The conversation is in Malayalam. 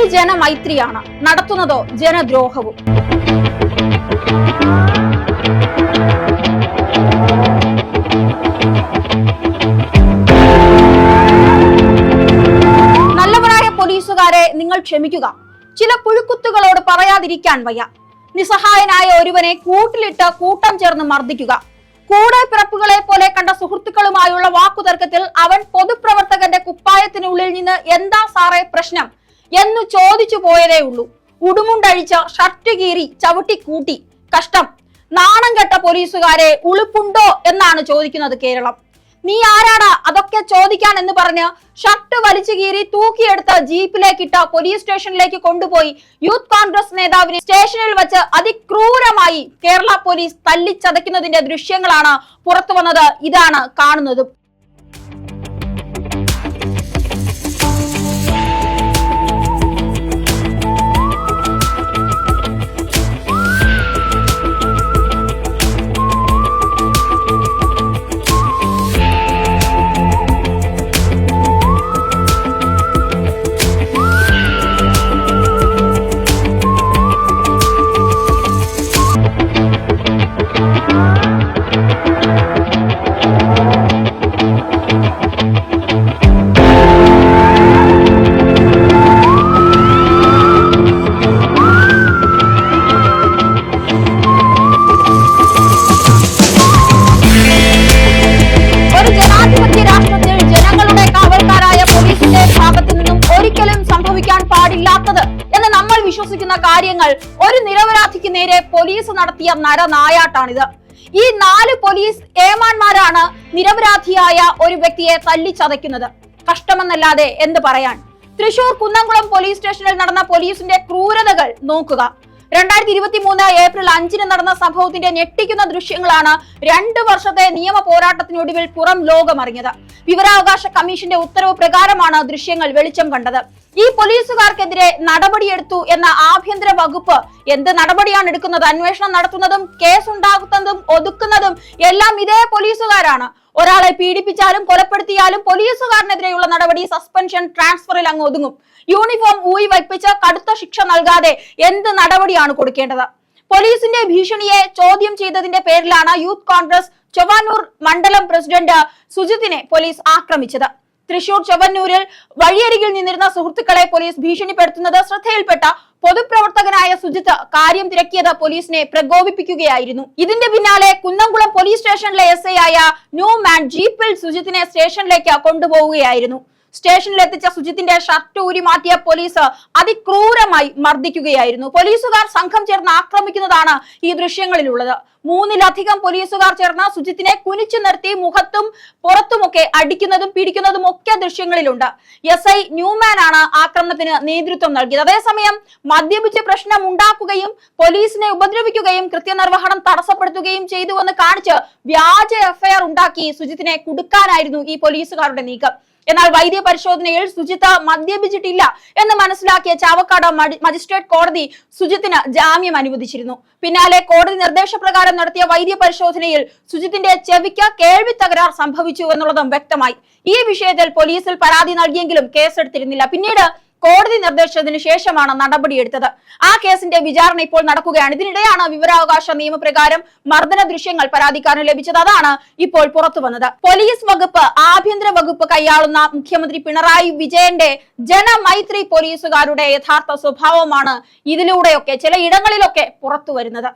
പേര് ജനമൈത്രിയാണ്. നടത്തുന്നതോ ജനദ്രോഹവും. നല്ലവരായ പോലീസുകാരെ നിങ്ങൾ ക്ഷമിക്കുക. ചില പുഴുക്കുത്തുകളോട് പറയാതിരിക്കാൻ വയ്യ. നിസ്സഹായനായ ഒരുവനെ കൂട്ടിലിട്ട് കൂട്ടം ചേർന്ന് മർദ്ദിക്കുക. കൂടെ പിറപ്പുകളെ പോലെ കണ്ട സുഹൃത്തുക്കളുമായുള്ള വാക്കുതർക്കത്തിൽ അവൻ പൊതുപ്രവർത്തകന്റെ കുപ്പായത്തിനുള്ളിൽ നിന്ന് എന്താ സാറേ പ്രശ്നം? എന്ന് ചോദിച്ചു പോയതേ ഉള്ളൂ. ഉടുമുണ്ടഴിച്ച ഷർട്ട് കീറി ചവിട്ടി കൂട്ടി. കഷ്ടം. നാണം കെട്ട പോലീസുകാരെ ഉളുപ്പുണ്ടോ എന്നാണ് ചോദിക്കുന്നത് കേരളം. നീ ആരാടാ? അതൊക്കെ ചോദിക്കാൻ എന്ന് പറഞ്ഞ് ഷർട്ട് വലിച്ചു കീറി തൂക്കിയെടുത്ത് ജീപ്പിലേക്കിട്ട പോലീസ് സ്റ്റേഷനിലേക്ക് കൊണ്ടുപോയി. യൂത്ത് കോൺഗ്രസ് നേതാവിനെ സ്റ്റേഷനിൽ വെച്ച് അതിക്രൂരമായി കേരള പോലീസ് തല്ലിച്ചതയ്ക്കുന്നതിന്റെ ദൃശ്യങ്ങളാണ് പുറത്തു വന്നത്. ഇതാണ് കാണുന്നത്. വിശ്വസിക്കുന്ന കാര്യങ്ങൾ ഒരു നിരപരാധിക്ക് നേരെ പോലീസ് നടത്തിയ നരനായാട്ടാണിത്. ഈ നാല് പോലീസ് ഏമാന്മാരാണ് നിരപരാധിയായ ഒരു വ്യക്തിയെ തല്ലിച്ചതയ്ക്കുന്നത്. കഷ്ടമെന്നല്ലാതെ എന്ത് പറയാൻ? തൃശൂർ കുന്നംകുളം പോലീസ് സ്റ്റേഷനിൽ നടന്ന പോലീസിന്റെ ക്രൂരതകൾ നോക്കുക. രണ്ടായിരത്തി ഇരുപത്തി മൂന്ന് ഏപ്രിൽ അഞ്ചിന് നടന്ന സംഭവത്തിന്റെ ഞെട്ടിക്കുന്ന ദൃശ്യങ്ങളാണ് രണ്ട് വർഷത്തെ നിയമ പോരാട്ടത്തിനൊടുവിൽ പുറം ലോകമറിഞ്ഞത്. വിവരാവകാശ കമ്മീഷന്റെ ഉത്തരവ് പ്രകാരമാണ് ദൃശ്യങ്ങൾ വെളിച്ചം കണ്ടത്. ഈ പോലീസുകാർക്കെതിരെ നടപടിയെടുത്തു എന്ന ആഭ്യന്തര വകുപ്പ് എന്ത് നടപടിയാണ് എടുക്കുന്നത്? അന്വേഷണം നടത്തുന്നതും കേസ് ഉണ്ടാകുന്നതും ഒതുക്കുന്നതും എല്ലാം ഇതേ പോലീസുകാരാണ്. ഒരാളെ പീഡിപ്പിച്ചാലും കൊലപ്പെടുത്തിയാലും പോലീസുകാരനെതിരെയുള്ള നടപടി സസ്പെൻഷൻ ട്രാൻസ്ഫറിൽ അങ്ങ് ഒതുങ്ങും. യൂണിഫോം ഊയി വയ്പ്പിച്ച് കടുത്ത ശിക്ഷ നൽകാതെ എന്ത് നടപടിയാണ് കൊടുക്കേണ്ടത്? പോലീസിന്റെ ഭീഷണിയെ ചോദ്യം ചെയ്തതിന്റെ പേരിലാണ് യൂത്ത് കോൺഗ്രസ് ചൊവ്വാനൂർ മണ്ഡലം പ്രസിഡന്റ് സുജിത്തിനെ പോലീസ് ആക്രമിച്ചത്. തൃശൂർ ചവന്നൂരിൽ വഴിയരികിൽ നിന്നിരുന്ന സുഹൃത്തുക്കളെ പോലീസ് ഭീഷണിപ്പെടുത്തുന്നത് ശ്രദ്ധയിൽപ്പെട്ട പൊതുപ്രവർത്തകനായ സുജിത്ത് കാര്യം തിരക്കിയത് പോലീസിനെ പ്രകോപിപ്പിക്കുകയായിരുന്നു. ഇതിന്റെ പിന്നാലെ കുന്നംകുളം പോലീസ് സ്റ്റേഷനിലെ എസ് ഐ ആയ ന്യൂ മാൻ ജീപ്പിൽ സുജിത്തിനെ സ്റ്റേഷനിലേക്ക് കൊണ്ടുപോവുകയായിരുന്നു. സ്റ്റേഷനിൽ എത്തിച്ച സുജിത്തിന്റെ ഷർട്ട് ഊരി മാറ്റിയ പോലീസ് അതിക്രൂരമായി മർദ്ദിക്കുകയായിരുന്നു. പോലീസുകാർ സംഘം ചേർന്ന് ആക്രമിക്കുന്നതാണ് ഈ ദൃശ്യങ്ങളിലുള്ളത്. മൂന്നിലധികം പോലീസുകാർ ചേർന്ന് സുജിത്തിനെ കുനിച്ചു നിർത്തി മുഖത്തും പുറത്തുമൊക്കെ അടിക്കുന്നതും പിടിക്കുന്നതും ഒക്കെ ദൃശ്യങ്ങളിലുണ്ട്. എസ് ഐ ന്യൂമാൻ ആണ് ആക്രമണത്തിന് നേതൃത്വം നൽകിയത്. അതേസമയം മദ്യപിച്ച് പ്രശ്നം ഉണ്ടാക്കുകയും പോലീസിനെ ഉപദ്രവിക്കുകയും കൃത്യനിർവഹണം തടസ്സപ്പെടുത്തുകയും ചെയ്തുവെന്ന് കാണിച്ച് വ്യാജ എഫ്ഐആർ ഉണ്ടാക്കി സുജിത്തിനെ കുടുക്കാനായിരുന്നു ഈ പോലീസുകാരുടെ നീക്കം. എന്നാൽ വൈദ്യ പരിശോധനയിൽ സുജിത്ത് മദ്യപിച്ചിട്ടില്ല എന്ന് മനസ്സിലാക്കിയ ചാവക്കാട് മജിസ്ട്രേറ്റ് കോടതി സുജിത്തിന് ജാമ്യം അനുവദിച്ചിരുന്നു. പിന്നാലെ കോടതി നിർദ്ദേശപ്രകാരം നടത്തിയ വൈദ്യ പരിശോധനയിൽ സുജിത്തിന്റെ ചെവിക്ക് കേൾവി തകരാർ സംഭവിച്ചു എന്നുള്ളതും വ്യക്തമായി. ഈ വിഷയത്തിൽ പോലീസിൽ പരാതി നൽകിയെങ്കിലും കേസെടുത്തിരുന്നില്ല. പിന്നീട് കോടതി നിർദ്ദേശത്തിന് ശേഷമാണ് നടപടിയെടുത്തത് ആ കേസിന്റെ വിചാരണ ഇപ്പോൾ നടക്കുകയാണ്. ഇതിനിടെയാണ് വിവരാവകാശ നിയമപ്രകാരം മർദ്ദന ദൃശ്യങ്ങൾ പരാതിക്കാരന് ലഭിച്ചത്. അതാണ് ഇപ്പോൾ പുറത്തു വന്നത്. പോലീസ് വകുപ്പ് ആഭ്യന്തര വകുപ്പ് കൈയാളുന്ന മുഖ്യമന്ത്രി പിണറായി വിജയന്റെ ജനമൈത്രി പോലീസുകാരുടെ യഥാർത്ഥ സ്വഭാവമാണ് ഇതിലൂടെയൊക്കെ ചില ഇടങ്ങളിലൊക്കെ പുറത്തു വരുന്നത്.